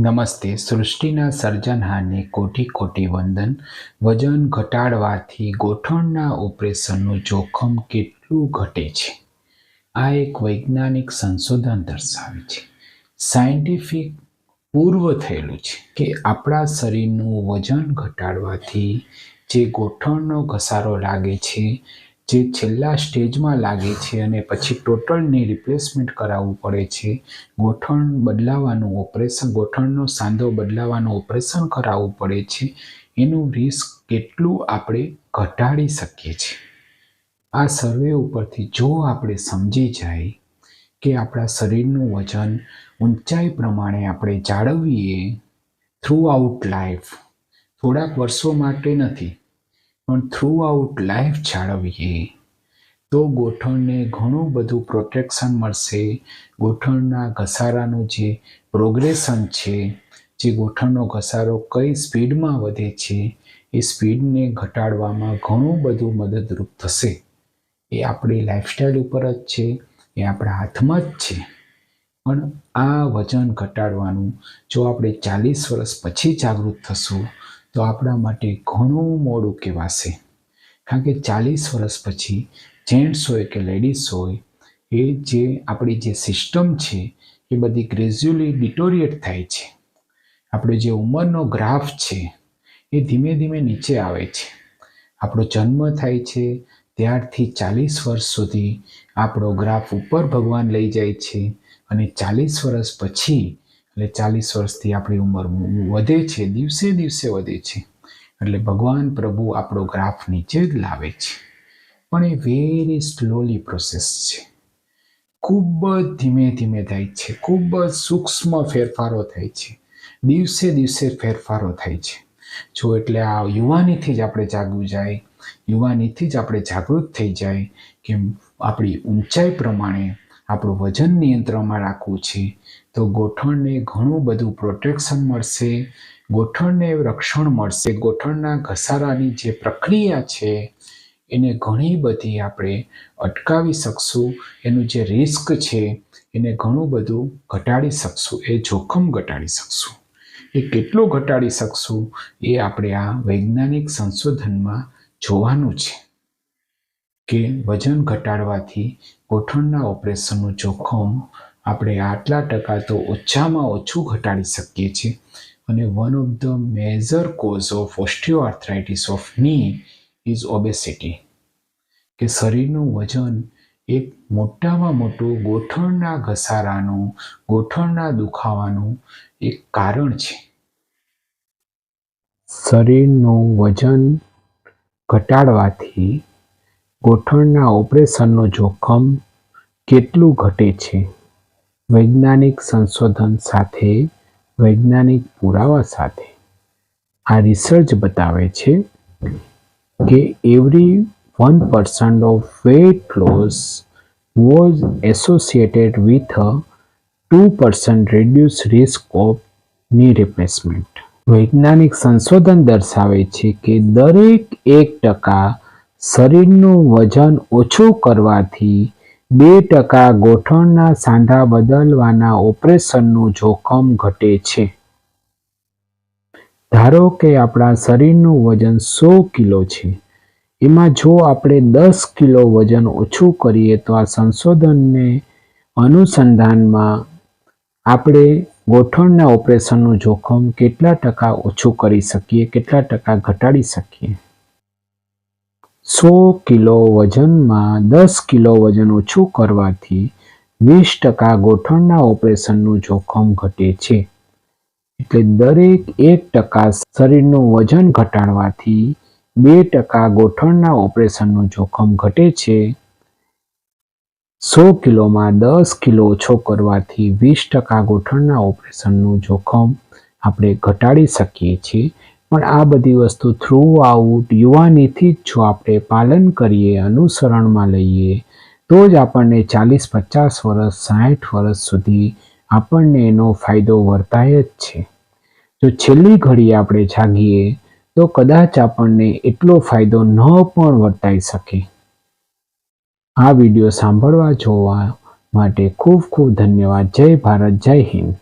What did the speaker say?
નમસ્તે. સૃષ્ટિના સર્જનહારને કોટી કોટી વંદન. વજન ઘટાડવાથી ગોઠણના ઓપરેશનનું જોખમ કેટલું ઘટે છે? આ એક વૈજ્ઞાનિક સંશોધન દર્શાવે છે. સાયન્ટિફિક પૂર્વ થયેલું છે કે આપણા શરીરનું વજન ઘટાડવાથી જે ગોઠણનો ઘસારો લાગે છે જે છેલ્લા સ્ટેજમાં લાગે છે અને પછી ટોટલની રિપ્લેસમેન્ટ કરાવવું પડે છે. ગોઠણ બદલાવાનું ઓપરેશન, ગોઠણનો સાંધો બદલાવાનું ઓપરેશન કરાવવું પડે છે. એનું રિસ્ક કેટલું આપણે ઘટાડી શકીએ છીએ? આ સર્વે ઉપરથી જો આપણે સમજી જાય કે આપણા શરીરનું વજન ઊંચાઈ પ્રમાણે આપણે જાળવીએ થ્રુ આઉટ લાઈફ થોડાક વર્ષો માટે નથી પણ થ્રુ આઉટ લાઈફ જાળવીએ. તો ગોઠણને ઘણું બધું પ્રોટેક્શન મળશે. ગોઠણના ઘસારાનું જે પ્રોગ્રેશન છે, જે ગોઠણનો ઘસારો કઈ સ્પીડમાં વધે છે, એ સ્પીડને ઘટાડવામાં ઘણું બધું મદદરૂપ થશે. એ આપણી લાઈફસ્ટાઈલ ઉપર જ છે, એ આપણા હાથમાં જ છે. પણ આ વજન ઘટાડવાનું જો આપણે ચાલીસ વર્ષ પછી જાગૃત થશું તો આપણા માટે ઘણું મોડું કહેવાશે. કારણ કે ચાલીસ વર્ષ પછી જેન્ટ્સ હોય કે લેડીઝ હોય, એ જે આપણી જે સિસ્ટમ છે, એ બધી ગ્રેજ્યુઅલી ડિટોરિએટ થાય છે. આપણો જે ઉંમરનો ગ્રાફ છે, એ ધીમે ધીમે નીચે આવે છે. આપણો જન્મ થાય છે, ત્યારથી ચાલીસ વર્ષ સુધી આપણો ગ્રાફ ઉપર ભગવાન લઈ જાય છે અને ચાલીસ વર્ષ પછી એટલે ચાલીસ વર્ષથી આપણી ઉંમર વધે છે, દિવસે દિવસે વધે છે. એટલે ભગવાન પ્રભુ આપણો ગ્રાફ નીચે જ લાવે છે. પણ એ વેરી સ્લોલી પ્રોસેસ છે. ખૂબ જ ધીમે ધીમે થાય છે. ખૂબ જ સૂક્ષ્મ ફેરફારો થાય છે. દિવસે દિવસે ફેરફારો થાય છે. જો એટલે આ યુવાનીથી જ આપણે જાગવું જાય, યુવાનીથી જ આપણે જાગૃત થઈ જાય કે આપણી ઊંચાઈ પ્રમાણે આપણું વજન નિયંત્રણમાં રાખવું છે. તો ગોઠણને ઘણું બધું પ્રોટેક્શન મળશે. ગોઠણને રક્ષણ મળશે. ગોઠણના ઘસારાની જે પ્રક્રિયા છે, એને ઘણી બધી આપણે અટકાવી શકશું. એનું જે રિસ્ક છે, એને ઘણું બધું ઘટાડી શકશું. એ જોખમ ઘટાડી શકશું. એ કેટલું ઘટાડી શકશું, એ આપણે આ વૈજ્ઞાનિક સંશોધનમાં જોવાનું છે. કે વજન ઘટાડવાથી ગોઠણના ઓપરેશનનું જોખમ આપણે આટલા ટકા તો ઓછામાં ઓછું ઘટાડી શકીએ છીએ. અને one of the major cause of osteoarthritis ઓફની is obesity કે શરીરનું વજન એક મોટામાં મોટું ગોઠણના ઘસારાનું ગોઠણના દુખાવાનું એક કારણ છે. શરીરનું વજન ઘટાડવાથી ગોઠણના ઓપરેશનનું જોખમ કેટલું ઘટે છે? વૈજ્ઞાનિક સંશોધન સાથે, વૈજ્ઞાનિક પુરાવા સાથે. આ રિસર્ચ બતાવે છે કે every one percent of weight loss was associated with a two percent reduce risk ઓફની replacement વૈજ્ઞાનિક સંશોધન દર્શાવે છે કે દરેક એક ટકા શરીરનું વજન ઓછું કરવાથી બે ટકા ગોઠણના સાંધા બદલવાના ઓપરેશનનું જોખમ ઘટે છે. ધારો કે આપણા શરીરનું વજન સો કિલો છે. એમાં જો આપણે દસ કિલો વજન ઓછું કરીએ તો આ સંશોધનને અનુસંધાનમાં આપણે ગોઠણના ઓપરેશનનું જોખમ કેટલા ટકા ઓછું કરી શકીએ, કેટલા ટકા ઘટાડી શકીએ? સો કિલો વજનમાં દસ કિલો વજન ઓછું કરવાથી વીસ ટકા ગોઠણના ઓપરેશનનું જોખમ ઘટે છે. એટલે દરેક એક ટકા શરીરનું વજન ઘટાડવાથી બે ટકા ગોઠણના ઓપરેશનનું જોખમ ઘટે છે. સો કિલોમાં દસ કિલો ઓછો કરવાથી વીસ ટકા ગોઠણના ઓપરેશનનું જોખમ આપણે ઘટાડી શકીએ છીએ. પણ આ બધી વસ્તુ થ્રુ આઉટ યુવાનીથી જ જો આપણે પાલન કરીએ, અનુસરણમાં લઈએ, તો જ આપણને ચાલીસ, પચાસ વર્ષ સાઠ વર્ષ સુધી આપણને એનો ફાયદો વર્તાય જ છે. જો છેલ્લી ઘડી આપણે જાગીએ, તો કદાચ આપણને એટલો ફાયદો ન પણ વર્તાઈ શકે. આ વીડિયો સાંભળવા જોવા માટે ખૂબ ખૂબ ધન્યવાદ. જય ભારત, જય હિન્દ.